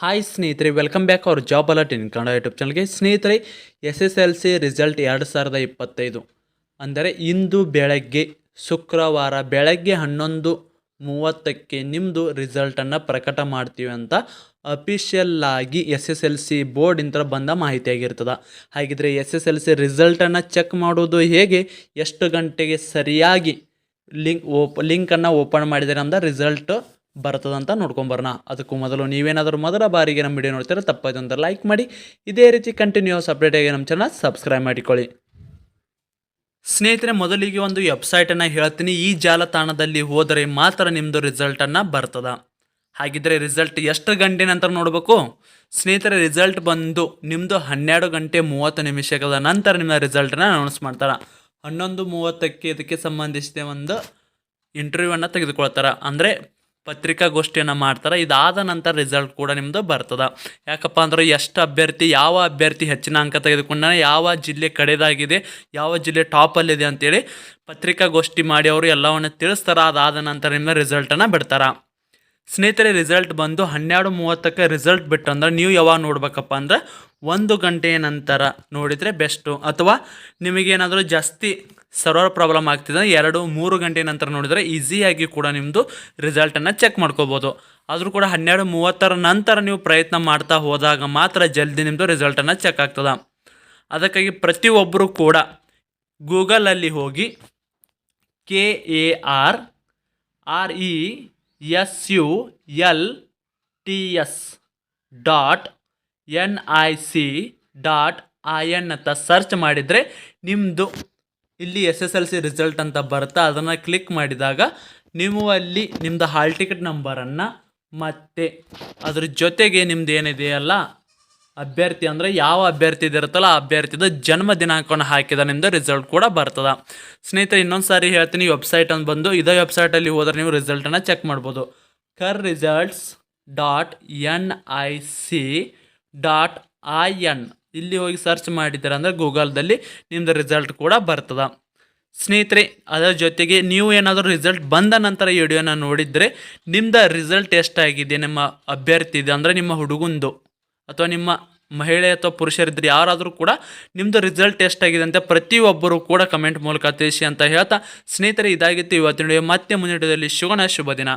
Hi ಸ್ನೇಹಿತರೆ welcome back our job alert in Kannada YouTube ಚಾನಲ್ಗೆ ಸ್ನೇಹಿತರೆ S S L C result ಎರಡು ಸಾವಿರದ ಇಪ್ಪತ್ತೈದು. ಅಂದರೆ ಇಂದು ಬೆಳಗ್ಗೆ, ಶುಕ್ರವಾರ ಬೆಳಗ್ಗೆ ಹನ್ನೊಂದು ಮೂವತ್ತಕ್ಕೆ ನಿಮ್ಮದು ರಿಸಲ್ಟನ್ನು ಪ್ರಕಟ ಮಾಡ್ತೀವಿ ಅಂತ ಅಫಿಷಿಯಲ್ ಆಗಿ ಎಸ್ ಎಸ್ ಎಲ್ ಸಿ ಬೋರ್ಡಿಂದ ಬಂದ ಮಾಹಿತಿಯಾಗಿರ್ತದೆ ಹಾಗಿದ್ರೆ ಎಸ್ ಎಸ್ ಎಲ್ ಸಿ ರಿಸಲ್ಟನ್ನು ಚೆಕ್ ಮಾಡೋದು ಹೇಗೆ? ಎಷ್ಟು ಗಂಟೆಗೆ ಸರಿಯಾಗಿ ಲಿಂಕ್ ಓಪ್ ಲಿಂಕನ್ನು ಓಪನ್ ಮಾಡಿದರೆ ಅಂದ ರಿಸಲ್ಟ್ ಬರ್ತದಂತ ನೋಡ್ಕೊಂಬರೋಣ. ಅದಕ್ಕೂ ಮೊದಲು ನೀವೇನಾದರೂ ಮೊದಲ ಬಾರಿಗೆ ನಮ್ಮ ವಿಡಿಯೋ ನೋಡ್ತೀರ ಅಂತ ಲೈಕ್ ಮಾಡಿ. ಇದೇ ರೀತಿ ಕಂಟಿನ್ಯೂಸ್ ಅಪ್ಡೇಟಾಗಿ ನಮ್ಮ ಚಾನಲ್ ಸಬ್ಸ್ಕ್ರೈಬ್ ಮಾಡಿಕೊಳ್ಳಿ. ಸ್ನೇಹಿತರೆ, ಮೊದಲಿಗೆ ಒಂದು ವೆಬ್ಸೈಟನ್ನು ಹೇಳ್ತೀನಿ. ಈ ಜಾಲತಾಣದಲ್ಲಿ ಹೋದರೆ ಮಾತ್ರ ನಿಮ್ಮದು ರಿಸಲ್ಟನ್ನು ಬರ್ತದ. ಹಾಗಿದ್ರೆ ರಿಸಲ್ಟ್ ಎಷ್ಟು ಗಂಟೆ ನಂತರ ನೋಡಬೇಕು? ಸ್ನೇಹಿತರೆ ರಿಸಲ್ಟ್ ಬಂದು ನಿಮ್ಮದು ಹನ್ನೆರಡು ಗಂಟೆ ಮೂವತ್ತು ನಿಮಿಷಗಳ ನಂತರ ನಿಮ್ಮ ರಿಸಲ್ಟನ್ನು ಅನೌನ್ಸ್ ಮಾಡ್ತಾರೆ. ಹನ್ನೊಂದು ಮೂವತ್ತಕ್ಕೆ ಇದಕ್ಕೆ ಸಂಬಂಧಿಸಿದ ಒಂದು ಇಂಟರ್ವ್ಯೂವನ್ನು ತೆಗೆದುಕೊಳ್ತಾರೆ. ಅಂದರೆ ಪತ್ರಿಕಾಗೋಷ್ಠಿಯನ್ನು ಮಾಡ್ತಾರೆ. ಇದಾದ ನಂತರ ರಿಸಲ್ಟ್ ಕೂಡ ನಿಮ್ಮದು ಬರ್ತದೆ. ಯಾಕಪ್ಪ ಅಂದ್ರೆ ಎಷ್ಟು ಅಭ್ಯರ್ಥಿ, ಯಾವ ಅಭ್ಯರ್ಥಿ ಹೆಚ್ಚಿನ ಅಂಕ ತೆಗೆದುಕೊಂಡ ಯಾವ ಜಿಲ್ಲೆ ಕಡೆದಾಗಿದೆ, ಯಾವ ಜಿಲ್ಲೆ ಟಾಪಲ್ಲಿದೆ ಅಂತೇಳಿ ಪತ್ರಿಕಾಗೋಷ್ಠಿ ಮಾಡಿ ಅವರು ಎಲ್ಲವನ್ನು ತಿಳಿಸ್ತಾರೆ. ಅದಾದ ನಂತರ ನಿಮ್ಮ ರಿಸಲ್ಟನ್ನು ಬಿಡ್ತಾರೆ. ಸ್ನೇಹಿತರೆ ರಿಸಲ್ಟ್ ಬಂದು ಹನ್ನೆರಡು ಮೂವತ್ತಕ್ಕೆ ರಿಸಲ್ಟ್ ಬಿಟ್ಟು ಅಂದ್ರೆ ನೀವು ಯಾವಾಗ ನೋಡ್ಬೇಕಪ್ಪ ಅಂದ್ರೆ ಒಂದು ಗಂಟೆಯ ನಂತರ ನೋಡಿದರೆ ಬೆಸ್ಟು ಅಥವಾ ನಿಮಗೇನಾದರೂ ಜಾಸ್ತಿ ಸರ್ವರ್ ಪ್ರಾಬ್ಲಮ್ ಆಗ್ತಿದೆ. ಎರಡು, ಮೂರು ಗಂಟೆ ನಂತರ ನೋಡಿದರೆ ಈಸಿಯಾಗಿ ಕೂಡ ನಿಮ್ಮದು ರಿಸಲ್ಟನ್ನು ಚೆಕ್ ಮಾಡ್ಕೋಬೋದು. ಆದರೂ ಕೂಡ ಹನ್ನೆರಡು, ಮೂವತ್ತರ ನಂತರ ನೀವು ಪ್ರಯತ್ನ ಮಾಡ್ತಾ ಹೋದಾಗ ಮಾತ್ರ ಜಲ್ದಿ ನಿಮ್ಮದು ರಿಸಲ್ಟನ್ನು ಚೆಕ್ ಆಗ್ತದೆ. ಅದಕ್ಕಾಗಿ ಪ್ರತಿಯೊಬ್ಬರು ಕೂಡ ಗೂಗಲಲ್ಲಿ ಹೋಗಿ K A R R E S U L T S dot N I C dot I N ಅಂತ ಸರ್ಚ್ ಮಾಡಿದರೆ ನಿಮ್ಮದು ಇಲ್ಲಿ S S L C result ಅಂತ ಬರುತ್ತೆ, ಅದನ್ನು ಕ್ಲಿಕ್ ಮಾಡಿದಾಗ ನೀವು ಅಲ್ಲಿ ನಿಮ್ಮದು ಹಾಲ್ ಟಿಕೆಟ್ ನಂಬರನ್ನು ಮತ್ತು ಅದ್ರ ಜೊತೆಗೆ ನಿಮ್ದು ಏನಿದೆಯಲ್ಲ ಅಭ್ಯರ್ಥಿ ಅಂದರೆ ಯಾವ ಅಭ್ಯರ್ಥಿ ಇದಿರುತ್ತಲ್ಲ ಆ ಅಭ್ಯರ್ಥಿದ ಜನ್ಮ ದಿನಾಂಕವನ್ನು ಹಾಕಿದ ನಿಮ್ಮದು ರಿಸಲ್ಟ್ ಕೂಡ ಬರ್ತದೆ. ಸ್ನೇಹಿತರೆ ಇನ್ನೊಂದು ಸಾರಿ ಹೇಳ್ತೀನಿ ವೆಬ್ಸೈಟ್ ಅಂತ ಬಂದು, ಇದೇ ವೆಬ್ಸೈಟಲ್ಲಿ ಹೋದ್ರೆ ನೀವು ರಿಸಲ್ಟನ್ನು ಚೆಕ್ ಮಾಡ್ಬೋದು. Kar results dot N I C dot I N ಇಲ್ಲಿ ಹೋಗಿ ಸರ್ಚ್ ಮಾಡಿದ್ದೀರ ಅಂದರೆ ಗೂಗಲ್ದಲ್ಲಿ ನಿಮ್ಮದು ರಿಸಲ್ಟ್ ಕೂಡ ಬರ್ತದೆ. ಸ್ನೇಹಿತರೆ, ಅದರ ಜೊತೆಗೆ ನೀವು ಏನಾದರೂ ರಿಸಲ್ಟ್ ಬಂದ ನಂತರ ಈ ವಿಡಿಯೋನ ನೋಡಿದರೆ ನಿಮ್ಮದು ರಿಸಲ್ಟ್ ಎಷ್ಟಾಗಿದೆ, ನಿಮ್ಮ ಅಭ್ಯರ್ಥಿ ಇದೆ ಅಂದರೆ ನಿಮ್ಮ ಹುಡುಗಂದು ಅಥವಾ ನಿಮ್ಮ ಮಹಿಳೆ ಅಥವಾ ಪುರುಷರಿದ್ದರೆ ಯಾರಾದರೂ ಕೂಡ ನಿಮ್ಮದು ರಿಸಲ್ಟ್ ಎಷ್ಟಾಗಿದೆ ಅಂತ ಪ್ರತಿಯೊಬ್ಬರು ಕೂಡ ಕಮೆಂಟ್ ಮೂಲಕ ತಿಳಿಸಿ ಅಂತ ಹೇಳ್ತಾ ಸ್ನೇಹಿತರೆ, ಇದಾಗಿತ್ತು ಇವತ್ತಿನ ವಿಡಿಯೋ ಮತ್ತೆ ಮುಂದಿನ ಶುಭನ ಶುಭ ದಿನ.